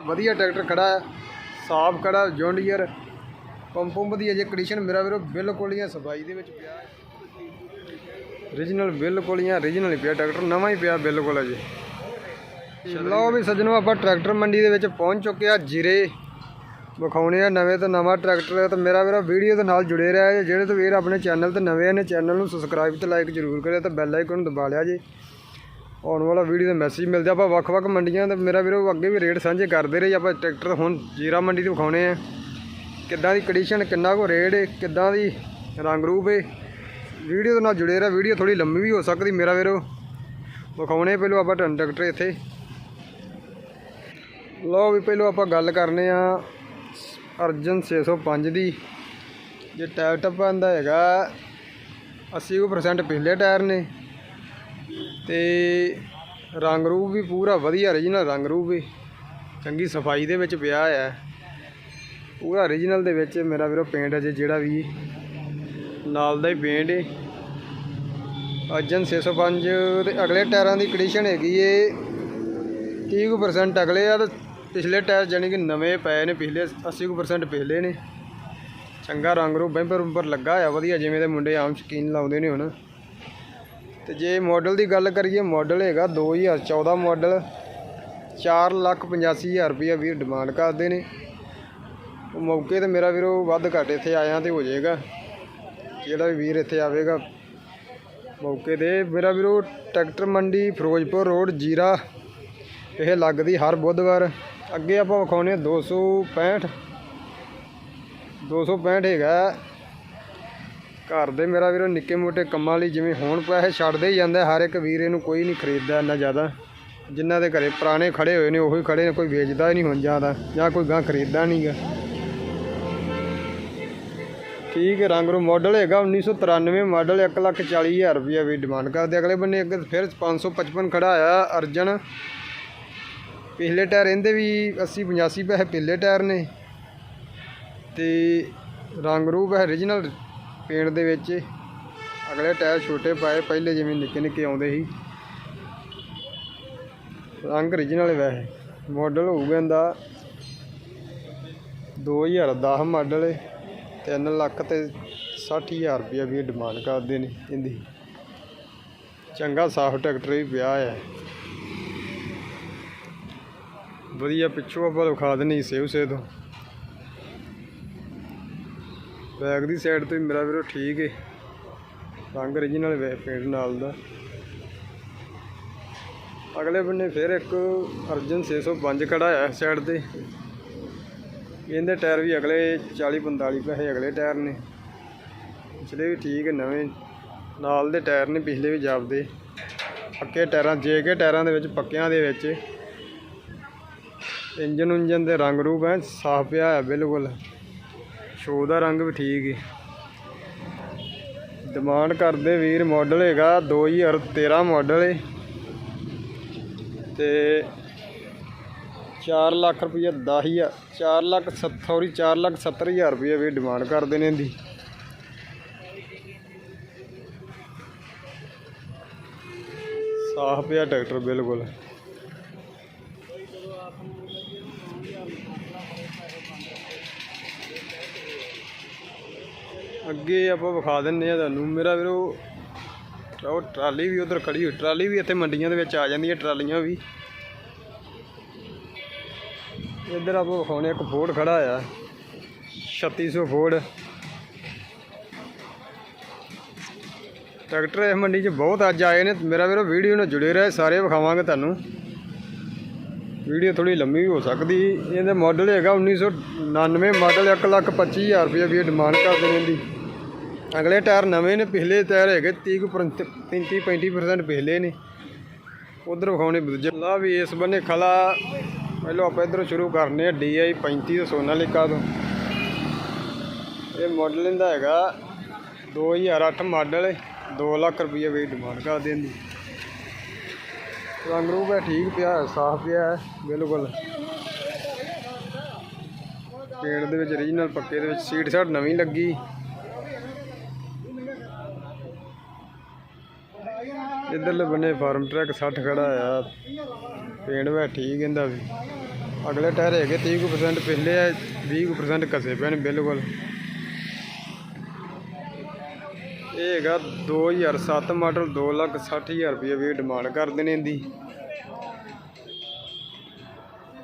ਵਧੀਆ ਟਰੈਕਟਰ ਖੜਾ ਹੈ, ਸਾਫ਼ ਖੜਾ ਜੌਂਡੀਅਰ ਪੰਪ ਪੰਪ ਦੀ ਅਜੇ ਕੰਡੀਸ਼ਨ ਮੇਰਾ ਵੀਰੋ ਬਿਲਕੁਲ ਹੀ ਹੈ ਸਫ਼ਾਈ ਦੇ ਵਿੱਚ ਪਿਆ ਰੀਜਨਲ ਬਿਲਕੁਲ ਹੀ ਹੈ ਰੀਜਨਲ ਹੀ ਪਿਆ ਟਰੈਕਟਰ, ਨਵਾਂ ਹੀ ਪਿਆ ਬਿਲਕੁਲ ਅਜੇ। ਲਓ ਵੀ ਸੱਜਣੋ, ਆਪਾਂ ਟਰੈਕਟਰ ਮੰਡੀ ਦੇ ਵਿੱਚ ਪਹੁੰਚ ਚੁੱਕੇ ਆ, ਜੀਰੇ ਵਿਖਾਉਣੇ ਆ ਨਵੇਂ ਤੋਂ ਨਵਾਂ ਟਰੈਕਟਰ, ਤੇ ਮੇਰਾ ਵੀਰਾ ਵੀਡੀਓ ਦੇ ਨਾਲ ਜੁੜੇ ਰਿਹਾ ਜੇ। ਜਿਹੜੇ ਤੋਂ ਵੀਰ ਆਪਣੇ ਚੈਨਲ ਤੇ ਨਵੇਂ ਨੇ ਚੈਨਲ ਨੂੰ ਸਬਸਕ੍ਰਾਈਬ ਤੇ ਲਾਈਕ ਜ਼ਰੂਰ ਕਰਿਓ ਤੇ ਬੈਲ ਆਈਕਨ ਦਬਾ ਲਿਆ ਜੀ। ਆਉਣ ਵਾਲਾ ਵੀਡੀਓ ਦਾ ਮੈਸੇਜ ਮਿਲਦਾ ਆਪਾਂ ਵੱਖ-ਵੱਖ ਮੰਡੀਆਂ ਤੇ ਮੇਰਾ ਵੀਰੋ, ਅੱਗੇ ਵੀ ਰੇਟ ਸਾਂਝੇ ਕਰਦੇ ਰਹੇ ਆਪਾਂ ਟਰੈਕਟਰ ਹੁਣ ਜੀਰਾ ਮੰਡੀ ਤੋਂ ਵਿਖਾਉਣੇ ਆ। ਕਿੱਦਾਂ ਦੀ ਕੰਡੀਸ਼ਨ ਕਿੰਨਾ ਕੋ ਰੇਟ ਹੈ ਕਿੱਦਾਂ ਦੀ ਰੰਗ ਰੂਪ ਹੈ ਵੀਡੀਓ ਦੇ ਨਾਲ ਜੁੜੇ ਰਹੋ। ਵੀਡੀਓ ਥੋੜੀ ਲੰਮੀ ਵੀ ਹੋ ਸਕਦੀ ਮੇਰਾ ਵੀਰੋ। ਵਿਖਾਉਣੇ ਪਹਿਲਾਂ ਆਪਾਂ ਟਰੈਕਟਰ ਇੱਥੇ। ਲਓ ਵੀ ਪਹਿਲਾਂ ਆਪਾਂ ਗੱਲ ਕਰਨੇ ਆ ਅਰਜਨ 605 ਦੀ। ਜੇ ਟਾਇਰ ਟੱਪਾਂ ਦਾ ਹੈਗਾ 80% ਪਿਛਲੇ ਟਾਇਰ ਨੇ। ਤੇ ਰੰਗ ਰੂਪ ਵੀ ਪੂਰਾ ਵਧੀਆ origignal ਰੰਗ ਰੂਪ ਵੀ। ਚੰਗੀ ਸਫ਼ਾਈ ਦੇ ਵਿੱਚ ਪਿਆ ਆ ਪੂਰਾ origignal ਦੇ ਵਿੱਚ ਮੇਰਾ ਵੀਰੋ ਪੇਂਟ ਅਜੇ ਜਿਹੜਾ ਵੀ ਨਾਲ ਦਾ ਹੀ ਪੇਂਟ ਹੈ ਅਰਜਨ 605 ਤੇ ਅਗਲੇ ਟਾਇਰਾਂ ਦੀ ਕੰਡੀਸ਼ਨ ਹੈਗੀ ਏ 30% ਅਗਲੇ ਆ ਤੇ ਪਿਛਲੇ ਟਾਇਰ ਜਾਨੀ ਕਿ ਨਵੇਂ ਪਏ ਨੇ, ਪਿਛਲੇ 80% ਪਿਛਲੇ ਨੇ। ਚੰਗਾ ਰੰਗ ਰੂਪ ਬੈਂਪਰ ਬੰਪਰ ਲੱਗਾ ਆ ਵਧੀਆ ਜਿਵੇਂ ਦੇ ਮੁੰਡੇ ਆਮ ਸ਼ਕੀਨ ਲਾਉਂਦੇ ਨੇ ਹੁਣ। ਤੇ ਜੇ ਮਾਡਲ ਦੀ ਗੱਲ ਕਰੀਏ ਮਾਡਲ ਹੈਗਾ 2014 ਮਾਡਲ 485000 ਰੁਪਇਆ ਵੀਰ ਡਿਮਾਂਡ ਕਰਦੇ ਨੇ। ਮੌਕੇ ਤੇ ਮੇਰਾ ਵੀਰੋ ਵੱਧ ਘੱਟ ਇੱਥੇ ਆਇਆ ਤੇ ਹੋ ਜਾਏਗਾ। ਜਿਹੜਾ ਵੀ ਵੀਰ ਇੱਥੇ ਆਵੇਗਾ, ਮੌਕੇ ਤੇ। ਮੇਰਾ ਵੀਰੋ, ਟਰੈਕਟਰ ਮੰਡੀ, ਫਿਰੋਜ਼ਪੁਰ ਰੋਡ, ਜੀਰਾ। ਇਹ ਲੱਗਦੀ ਹਰ ਬੁੱਧਵਾਰ। ਅੱਗੇ ਆਪਾਂ ਵਿਖਾਉਨੇ 265 265 ਹੈਗਾ। ਘਰ ਦੇ ਮੇਰਾ ਵੀਰੋ ਨਿੱਕੇ ਮੋਟੇ ਕੰਮਾਂ ਲਈ ਜਿਵੇਂ ਹੁਣ ਪੈਸੇ ਛੱਡਦੇ ਹੀ ਜਾਂਦਾ, ਹਰ ਇੱਕ ਵੀਰ ਇਹਨੂੰ ਕੋਈ ਨਹੀਂ ਖਰੀਦਦਾ ਇੰਨਾ ਜ਼ਿਆਦਾ। ਜਿਨ੍ਹਾਂ ਦੇ ਘਰੇ ਪੁਰਾਣੇ ਖੜੇ ਹੋਏ ਨੇ, ਉਹੀ ਖੜੇ ਨੇ, ਕੋਈ ਵੇਚਦਾ ਹੀ ਨਹੀਂ ਹੁਣ ਜ਼ਿਆਦਾ, ਜਾਂ ਕੋਈ ਗਾਂ ਖਰੀਦਦਾ ਨਹੀਂਗਾ ਠੀਕ ਹੈ, ਰੰਗ ਰੂ ਮਾਡਲ ਹੈਗਾ 1993 ਮਾਡਲ 140000 ਰੁਪਇਆ ਵੀ ਡਿਮਾਂਡ ਕਰਦੇ ਅਗਲੇ ਬੰਨੇ। ਅੱਗੇ ਫਿਰ 555 ਖੜਾ ਆਇਆ ਅਰਜਨ। ਪਿਛਲੇ ਟਾਇਰ ਇਹਦੇ ਵੀ 80 85 ਪੈਸੇ ਪਿਛਲੇ ਟਾਇਰ ਨੇ। ਤੇ ਰੰਗ ਰੂਪ ਹੈ origignal ਪੇਂਟ ਦੇ ਵਿੱਚ ਅਗਲੇ ਟਾਇਰ ਛੋਟੇ ਪਾਏ, ਪਹਿਲੇ ਜਿਵੇਂ ਨਿੱਕੇ ਨਿੱਕੇ ਆਉਂਦੇ ਸੀ। ਰੰਗ origignal ਵੈਸੇ ਮਾਡਲ ਹੋਊਗਾ ਇਹਦਾ 2010 ਮਾਡਲ ਹੈ 3 ਲੱਖ ਤੇ 60000 ਰੁਪਇਆ ਵੀ ਡਿਮਾਂਡ ਕਰਦੇ ਨੇ ਇਹਦੀ। ਚੰਗਾ ਸਾਫ਼ ਟਰੈਕਟਰ ਵੀ ਪਿਆ ਹੈ ਵਧੀਆ ਪਿੱਛੋਂ ਆਪਾਂ ਵਿਖਾ ਦਿੰਦੇ ਸੇਵ ਸੇ ਤੋਂ। ਬੈਕ ਦੀ ਸਾਈਡ ਤੋਂ ਵੀ ਮੇਰਾ ਵੀਰੋ ਠੀਕ ਹੈ ਰੰਗ origignal ਵੇ ਪੇਂਟ ਨਾਲ ਦਾ। ਅਗਲੇ ਬੰਨੇ ਫਿਰ ਇੱਕ ਅਰਜਨ 605 ਖੜਾ ਹੈ ਸਾਈਡ ਤੇ। ਇਹਦੇ ਟਾਇਰ ਵੀ ਅਗਲੇ 40 45 ਪੈਸੇ ਅਗਲੇ ਟਾਇਰ ਨੇ। ਪਿਛਲੇ ਵੀ ਠੀਕ ਨਵੇਂ ਨਾਲ ਦੇ ਟਾਇਰ ਨੇ, ਪਿਛਲੇ ਵੀ ਜਾਪਦੇ। ਪੱਕੇ ਟਾਇਰਾਂ, ਜੇ ਕੇ ਟਾਇਰਾਂ ਦੇ ਵਿੱਚ ਪੱਕਿਆਂ ਦੇ ਵਿੱਚ। ਇੰਜਨ ਉਂਜਨ ਦੇ ਰੰਗ ਰੂਪ ਹੈ ਸਾਫ਼ ਪਿਆ ਹੈ ਬਿਲਕੁਲ। ਸ਼ੋ ਦਾ ਰੰਗ ਵੀ ਠੀਕ ਹੈ ਡਿਮਾਂਡ ਕਰਦੇ ਵੀਰ ਮਾਡਲ ਹੈਗਾ 2013 ਮਾਡਲ ਹੈ ਤੇ 4 ਲੱਖ ਰੁਪਈਆ 10000 4 ਲੱਖ ਸੌਰੀ 4 ਲੱਖ 70000 ਰੁਪਈਆ ਵੀ ਡਿਮਾਂਡ ਕਰਦੇ ਨੇ ਇਹਦੀ। ਸਾਫ਼ ਪਿਆ ਟਰੈਕਟਰ ਬਿਲਕੁਲ। ਅੱਗੇ ਆਪਾਂ ਵਿਖਾ ਦਿੰਨੇ ਆ ਤੁਹਾਨੂੰ। ਮੇਰਾ ਵੀਰੋ, ਉਹ ਟਰਾਲੀ ਵੀ ਉਧਰ ਖੜੀ ਹੋਈ, ਟਰਾਲੀ ਵੀ ਇੱਥੇ ਮੰਡੀਆਂ ਦੇ ਵਿੱਚ ਆ ਜਾਂਦੀਆਂ ਟਰਾਲੀਆਂ ਵੀ। ਇੱਧਰ ਆਪਾਂ ਵਿਖਾਉਣੇ ਇੱਕ ਫੋਰਡ ਖੜਾ ਆ 3600 ਫੋਰਡ ਟਰੈਕਟਰ ਇਸ ਮੰਡੀ 'ਚ ਬਹੁਤ ਅੱਜ ਆਏ ਨੇ। ਮੇਰਾ ਵੀਰੋ, ਵੀਡੀਓ ਨਾਲ ਜੁੜੇ ਰਹੇ, ਸਾਰੇ ਵਿਖਾਵਾਂਗੇ ਤੁਹਾਨੂੰ। ਵੀਡੀਓ ਥੋੜੀ ਲੰਮੀ ਹੋ ਸਕਦੀ। ਇਹਦਾ ਮਾਡਲ ਹੈਗਾ 1999 ਮਾਡਲ 125000 ਰੁਪਏ ਵੀ ਡਿਮਾਂਡ ਕਰਦੇ ਨੇ ਇਹਦੀ। ਅਗਲੇ ਟਾਇਰ ਨਵੇਂ ਨੇ, ਪਿਛਲੇ ਟਾਇਰ ਹੈਗੇ 30 35 35% ਪਿਛਲੇ ਨੇ। ਉਧਰ ਵਿਖਾਉਣੇ ਦੂਜੇ। ਲਾ ਵੀ ਇਸ ਬੰਨੇ ਖਲਾ, ਪਹਿਲਾਂ ਆਪਾਂ ਇਧਰੋਂ ਸ਼ੁਰੂ ਕਰਨੇ ਆ DI 35 ਤੋਂ ਸੋਨਾਲੀਕਾ ਤੋਂ। ਇਹ ਮਾਡਲ ਇਹਦਾ ਹੈਗਾ 2008 ਮਾਡਲ 2 ਲੱਖ ਰੁਪਏ ਵੀ ਡਿਮਾਂਡ ਕਰ ਦਿੰਦੀ। ਰੰਗ ਰੂਪ ਹੈ ਠੀਕ ਪਿਆ, ਸਾਫ਼ ਪਿਆ ਹੈ, ਬਿਲਕੁਲ। ਪੇੜ ਦੇ ਵਿੱਚ ਰੀਜਨਲ ਪੱਕੇ ਦੇ ਵਿੱਚ, ਸੀਟ ਸਾਟ ਨਵੀਂ ਲੱਗੀ। ਇਧਰਲੇ ਬੰਨੇ ਫਾਰਮ ਟਰੈਕ 60 ਖੜਾ ਆ। ਪੇਂਟ ਵਾ, ਠੀਕ ਇਹਦਾ ਵੀ। ਅਗਲੇ ਟਾਇਰ ਹੈਗੇ 30% ਪਿਛਲੇ ਆ 20% ਕਸੇ ਪਏ ਨੇ ਬਿਲਕੁਲ। ਇਹ ਹੈਗਾ 2007 ਮਾਡਲ 260000 ਰੁਪਏ ਵੀ ਡਿਮਾਂਡ ਕਰਦੇ ਨੇ ਇਹਦੀ।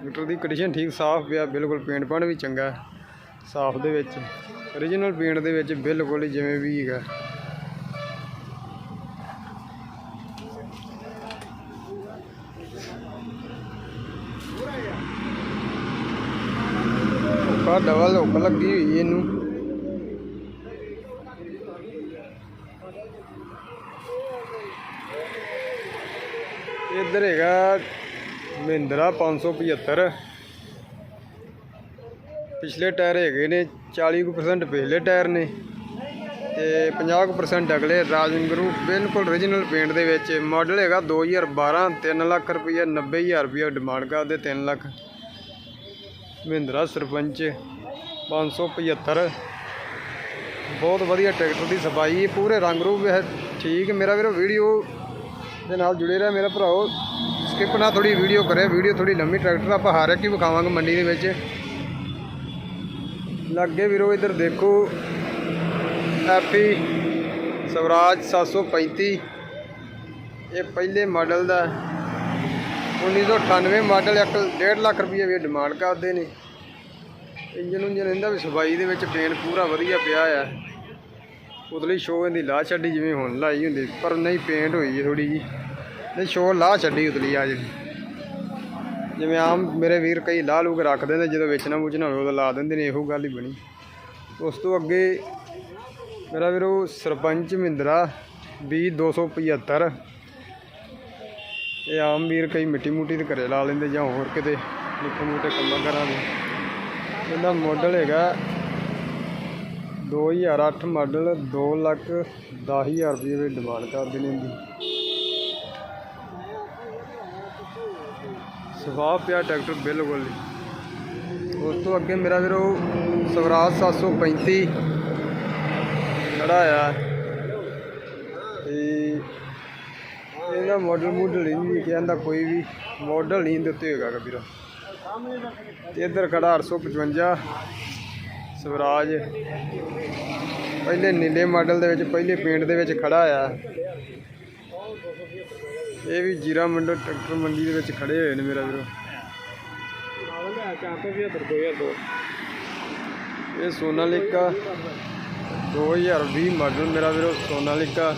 ਮੀਟਰ ਦੀ ਕੰਡੀਸ਼ਨ ਠੀਕ, ਸਾਫ਼ ਪਿਆ, ਬਿਲਕੁਲ ਪੇਂਟ ਪਣ ਵੀ ਚੰਗਾ। ਸਾਫ਼ ਦੇ ਵਿੱਚ origignal ਪੇਂਟ ਦੇ ਵਿੱਚ ਬਿਲਕੁਲ ਹੀ ਜਿਵੇਂ ਵੀ ਹੈਗਾ। ਉੱਪਰ ਡਬਲ ਹੁੱਕ ਲੱਗੀ ਹੋਈ ਇਹਨੂੰ। ਇੱਧਰ ਹੈਗਾ ਮਹਿੰਦਰਾ 575 ਪਿਛਲੇ ਟਾਇਰ ਹੈਗੇ ਨੇ 40% ਪਿਛਲੇ ਟਾਇਰ ਨੇ ਤੇ 50% ਅਗਲੇ ਰਾਜਨ ਬਿਲਕੁਲ origignal ਪੇਂਟ ਦੇ ਵਿੱਚ। ਮਾਡਲ ਹੈਗਾ 2012 3 ਲੱਖ ਰੁਪਏ 90000 ਰੁਪਏ ਡਿਮਾਂਡ ਕਰਦੇ 3 ਲੱਖ। ਮਹਿੰਦਰਾ ਸਰਪੰਚ 575 ਬਹੁਤ ਵਧੀਆ ਟਰੈਕਟਰ ਦੀ ਸਫ਼ਾਈ, ਪੂਰੇ ਰੰਗ ਰੂਪ ਹੈ, ਠੀਕ। ਮੇਰਾ ਵੀਰੋ, ਵੀਡੀਓ ਦੇ ਨਾਲ ਜੁੜੇ ਰਿਹਾ ਮੇਰਾ ਭਰਾਓ ਸਕਿਪ ਨਾ ਥੋੜੀ ਵੀਡੀਓ ਕਰੇ ਵੀਡੀਓ ਥੋੜੀ ਲੰਮੀ ਟਰੈਕਟਰ ਆਪਾਂ ਹਰ ਇੱਕ ਹੀ ਵਿਖਾਵਾਂਗੇ ਮੰਡੀ ਦੇ ਵਿੱਚ। ਲੱਗੇ ਵੀਰੋ, ਇੱਧਰ ਦੇਖੋ ਐਪੀ ਸਵਰਾਜ 735 ਇਹ ਪਹਿਲੇ ਮਾਡਲ ਦਾ 1998 ਮਾਡਲ 1.5 ਲੱਖ ਰੁਪਏ ਵੀ ਡਿਮਾਂਡ ਕਰਦੇ ਨੇ। ਇੰਜਨ ਉਂਜਨ ਇਹਦਾ ਵੀ ਸਫ਼ਾਈ ਦੇ ਵਿੱਚ ਪੇਂਟ ਪੂਰਾ ਵਧੀਆ ਪਿਆ ਆ। ਉਤਲੀ ਸ਼ੋ ਇਹਦੀ ਲਾਹ ਛੱਡੀ ਜਿਵੇਂ ਹੁਣ ਲਾਈ ਹੁੰਦੀ, ਪਰ ਨਹੀਂ ਪੇਂਟ ਹੋਈ ਹੈ ਥੋੜੀ ਜੀ। ਨਹੀਂ ਸ਼ੋ ਲਾਹ ਛੱਡੀ ਉਤਲੀ ਆ ਜਿਹੜੀ। ਜਿਵੇਂ ਆਮ ਮੇਰੇ ਵੀਰ ਕਈ ਲਾਹ ਲੂਕ ਰੱਖ ਦਿੰਦੇ ਜਦੋਂ ਵੇਚਣਾ ਵੂਚਣਾ ਹੋਵੇ ਉਦੋਂ ਲਾ ਦਿੰਦੇ ਨੇ, ਇਹੋ ਗੱਲ ਹੀ ਬਣੀ। ਉਸ ਤੋਂ ਅੱਗੇ ਮੇਰਾ ਵੀਰੋ ਸਰਪੰਚ ਮਹਿੰਦਰਾ 20275 ਇਹ ਆਮ ਵੀਰ ਕਈ ਮਿੱਟੀ ਮੁੱਟੀ ਦੇ ਘਰੇ ਲਾ ਲੈਂਦੇ ਜਾਂ ਹੋਰ ਕਿਤੇ ਨਿੱਕੇ ਮੋਟੇ ਕੰਮਾਂ ਕਰਾਂ ਦੇ। ਇਹਦਾ ਮਾਡਲ ਹੈਗਾ 2008 ਮਾਡਲ 2 ਲੱਖ 10000 ਰੁਪਏ ਦੀ ਡਿਮਾਂਡ ਕਰਦੇ ਨੇ ਇਹਦੀ। ਸਵਾਹ ਪਿਆ ਟਰੈਕਟਰ ਬਿਲਕੁਲ ਹੀ। ਉਸ ਤੋਂ ਅੱਗੇ ਮੇਰਾ ਵੀਰੋ ਸਵਰਾਜ 735 ਖੜਾ ਆ ਤੇ ਇਹਦਾ ਮਾਡਲ ਮੂਡਲ ਹੀ ਨਹੀਂ ਕਹਿੰਦਾ ਕੋਈ ਵੀ। ਮਾਡਲ ਨਹੀਂ ਦਿੱਤੇ ਹੋਏਗਾ ਵੀਰੋ। ਤੇ ਇੱਧਰ ਖੜਾ 855 ਸਵਰਾਜ। ਪਹਿਲੇ ਨੀਲੇ ਮਾਡਲ ਦੇ ਵਿੱਚ, ਪਹਿਲੇ ਪੇਂਟ ਦੇ ਵਿੱਚ ਖੜਾ ਆ। ਇਹ ਵੀ ਜੀਰਾ ਮੰਡਲ ਟਰੈਕਟਰ ਮੰਡੀ ਦੇ ਵਿੱਚ ਖੜੇ ਹੋਏ ਨੇ ਮੇਰਾ ਵੀਰੋ। ਇਹ ਸੋਨਾਲੀਕਾ 2020 ਮਾਡਲ ਮੇਰਾ ਵੀਰੋ, ਸੋਨਾਲੀਕਾ।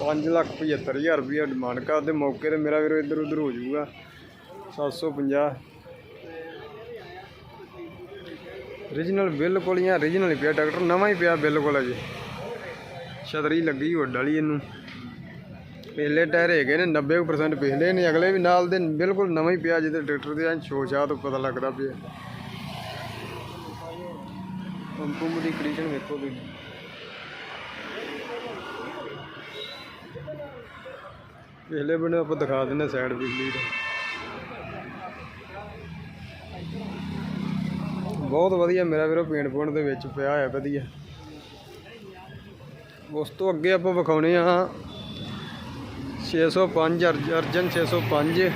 5 ਲੱਖ 75000 ਰੁਪਇਆ ਡਿਮਾਂਡ ਕਰਦੇ ਮੌਕੇ ਤੇ ਮੇਰਾ ਵੀਰੋ ਇੱਧਰ ਉੱਧਰ ਹੋ ਜਾਊਗਾ। 750 ਰੀਜਨਲ ਬਿਲਕੁਲ ਹੀ origignal ਹੀ ਪਿਆ ਟਰੈਕਟਰ ਨਵਾਂ ਹੀ ਪਿਆ ਬਿਲਕੁਲ ਅਜੇ। ਛਤਰੀ ਲੱਗੀ ਹੁੱਡ ਵਾਲੀ ਇਹਨੂੰ। ਪਹਿਲੇ ਟਾਇਰ ਹੈਗੇ ਨੇ 90% ਪਿਛਲੇ ਨੇ ਅਗਲੇ ਵੀ ਨਾਲ ਦੇ, ਬਿਲਕੁਲ ਨਵਾਂ ਹੀ ਪਿਆ ਜਿਹਦੇ ਟਰੈਕਟਰ ਦੇ ਐਂ ਛੋਛਾ ਤੋਂ ਪਤਾ ਲੱਗਦਾ ਪਿਆ। ਪੰਪੂ ਦੀ ਕੰਡੀਸ਼ਨ ਵੇਖੋ ਤੁਸੀਂ। ਪਿਛਲੇ ਬੰਨੇ ਆਪਾਂ ਦਿਖਾ ਦਿੰਦੇ ਸਾਈਡ ਬਿਜਲੀ ਦਾ ਬਹੁਤ ਵਧੀਆ ਮੇਰਾ ਵੀਰੋ ਪੇਂਟ ਪੋਂਟ ਦੇ ਵਿੱਚ ਪਿਆ ਹੈ ਵਧੀਆ। ਉਸ ਤੋਂ ਅੱਗੇ ਆਪਾਂ ਵਿਖਾਉਣੇ ਆ 605 ਅਰਜ- ਅਰਜਨ 605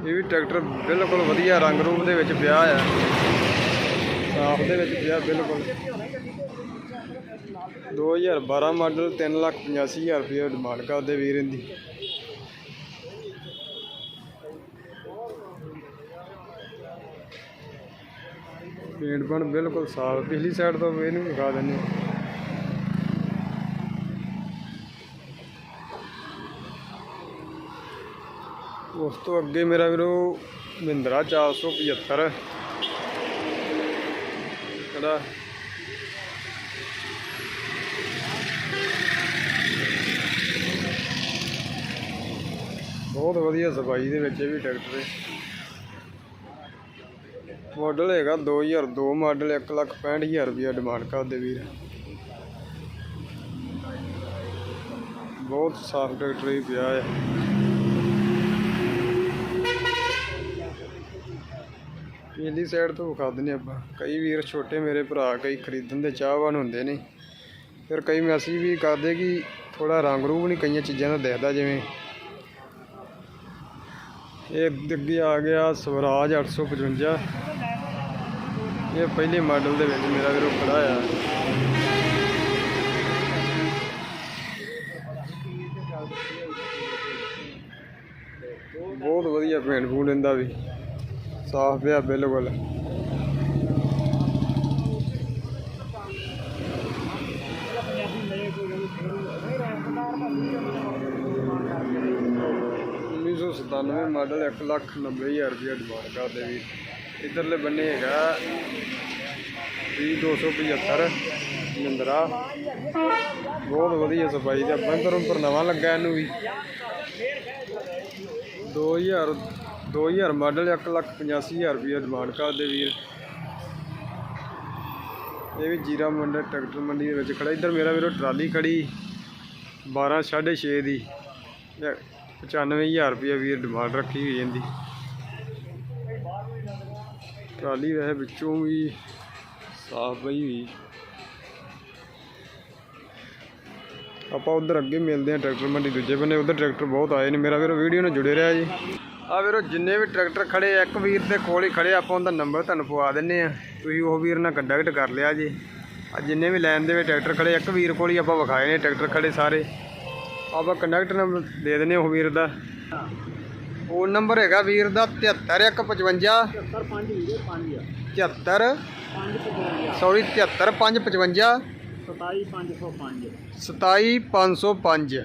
ਇਹ ਵੀ ਟਰੈਕਟਰ ਬਿਲਕੁਲ ਵਧੀਆ ਰੰਗ ਰੂਪ ਦੇ ਵਿੱਚ ਪਿਆ ਆ ਸਾਫ਼ ਦੇ ਵਿੱਚ ਪਿਆ ਬਿਲਕੁਲ। 2012 ਮਾਡਲ 385000 ਰੁਪਏ ਡਿਮਾਂਡ ਕਰਦੇ ਵੀਰ ਇਹਦੀ। ਪੇਂਟ ਪਣ ਬਿਲਕੁਲ ਸਾਫ਼ ਪਿਛਲੀ ਸਾਈਡ ਤੋਂ ਵੀ ਇਹਨੂੰ ਵਿਖਾ ਦਿੰਦੇ ਉਸ ਤੋਂ ਅੱਗੇ ਮੇਰਾ ਵੀਰੋ ਮਹਿੰਦਰਾ 475 ਜਿਹੜਾ ਬਹੁਤ ਵਧੀਆ ਸਫ਼ਾਈ ਦੇ ਵਿੱਚ ਇਹ ਵੀ ਟਰੈਕਟਰ ਹੈ ਮਾਡਲ ਹੈਗਾ 2002 ਮਾਡਲ 165000 ਰੁਪਇਆ ਡਿਮਾਂਡ ਕਰਦੇ ਵੀਰ। ਬਹੁਤ ਸਾਫ਼ ਟਰੈਕਟਰ ਹੀ ਪਿਆ ਹੈ ਪਿਛਲੀ ਸਾਈਡ ਤੋਂ ਵਿਖਾ ਦਿੰਦੇ ਆਪਾਂ। ਕਈ ਵੀਰ ਛੋਟੇ ਮੇਰੇ ਭਰਾ, ਕਈ ਖਰੀਦਣ ਦੇ ਚਾਹਵਾਨ ਹੁੰਦੇ ਨੇ। ਫਿਰ ਕਈ ਮੈਸੇਜ ਵੀ ਕਰਦੇ ਕਿ ਥੋੜਾ ਰੰਗ ਰੂਪ ਨਹੀਂ ਕਈਆਂ ਚੀਜ਼ਾਂ ਦਾ ਦਿਖਦਾ, ਜਿਵੇਂ ਇਹ ਅੱਗੇ ਆ ਗਿਆ ਸਵਰਾਜ 855 ਇਹ ਪਹਿਲੇ ਮਾਡਲ ਦੇ ਵਿੱਚ ਮੇਰਾ ਵੀਰੋ ਖੜਾ ਆ ਬਹੁਤ ਵਧੀਆ ਪੇਂਟ ਫੂਡ ਇਹਦਾ ਵੀ। ਸਾਫ਼ ਪਿਆ ਬਿਲਕੁਲ। ਉੱਨੀ ਸੌ ਸਤਾਨਵੇਂ ਮਾਡਲ ਇੱਕ ਲੱਖ ਨੱਬੇ ਹਜ਼ਾਰ ਰੁਪਇਆ ਡਿਮਾਂਡ ਕਰਦੇ ਵੀ। ਇਧਰਲੇ ਬੰਨੇ ਹੈਗਾ ਵੀਹ ਦੋ ਸੌ ਪਝੱਤਰ, ਮਹਿੰਦਰਾ। ਬਹੁਤ ਵਧੀਆ ਸਫ਼ਾਈ ਦਾ, ਬੰਦਰ ਉੱਪਰ ਨਵਾਂ ਲੱਗਾ ਇਹਨੂੰ ਵੀ। 2000 2000 ਮਾਡਲ 1 ਲੱਖ 85000 ਰੁਪਇਆ ਡਿਮਾਂਡ ਕਰਦੇ ਵੀਰ। ਇਹ ਵੀ ਜੀਰਾ ਮੰਡੀ ਟਰੈਕਟਰ ਮੰਡੀ ਦੇ ਵਿੱਚ ਖੜਾ। ਇੱਧਰ ਮੇਰਾ ਵੀਰੋ ਟਰਾਲੀ ਖੜੀ 12 6.5 ਦੀ। 95000 ਰੁਪਇਆ ਵੀਰ ਡਿਮਾਂਡ ਰੱਖੀ ਹੋਈ ਜਾਂਦੀ ਟਰਾਲੀ ਵੈਸੇ ਵਿੱਚੋਂ ਵੀ ਸਾਫ਼ ਪਈ ਹੋਈ। ਆਪਾਂ ਉਧਰ ਅੱਗੇ ਮਿਲਦੇ ਹਾਂ ਟਰੈਕਟਰ ਮੰਡੀ ਦੂਜੇ ਬੰਨੇ। ਉਧਰ ਟਰੈਕਟਰ ਬਹੁਤ ਆਏ ਨੇ। ਮੇਰਾ ਵੀਰੋ ਵੀਡੀਓ ਨਾਲ ਜੁੜੇ ਰਿਹਾ ਜੀ। ਆ ਵੀਰੋ ਜਿੰਨੇ ਵੀ ਟਰੈਕਟਰ ਖੜੇ ਇੱਕ ਵੀਰ ਦੇ ਕੋਲ ਹੀ ਖੜੇ ਆ, ਆਪਾਂ ਉਹਦਾ ਨੰਬਰ ਤੁਹਾਨੂੰ ਪਵਾ ਦਿੰਨੇ ਆ ਤੁਸੀਂ ਉਹ ਵੀਰ ਨਾਲ ਕੰਟੈਕਟ ਕਰ ਲਿਆ ਜੀ। ਆ ਜਿੰਨੇ ਵੀ ਲਾਈਨ ਦੇ ਵਿੱਚ ਟਰੈਕਟਰ ਖੜੇ ਇੱਕ ਵੀਰ ਕੋਲ ਹੀ ਆਪਾਂ ਵਿਖਾਏ ਨੇ ਟਰੈਕਟਰ ਖੜੇ ਸਾਰੇ। ਆਪਾਂ ਕੰਟੈਕਟ ਨੰਬਰ ਦੇ ਦਿੰਨੇ ਉਹ ਵੀਰ ਦਾ। ਫੋਨ ਨੰਬਰ ਹੈਗਾ ਵੀਰ ਦਾ 73155 73 ਸੌਰੀ 73555 27505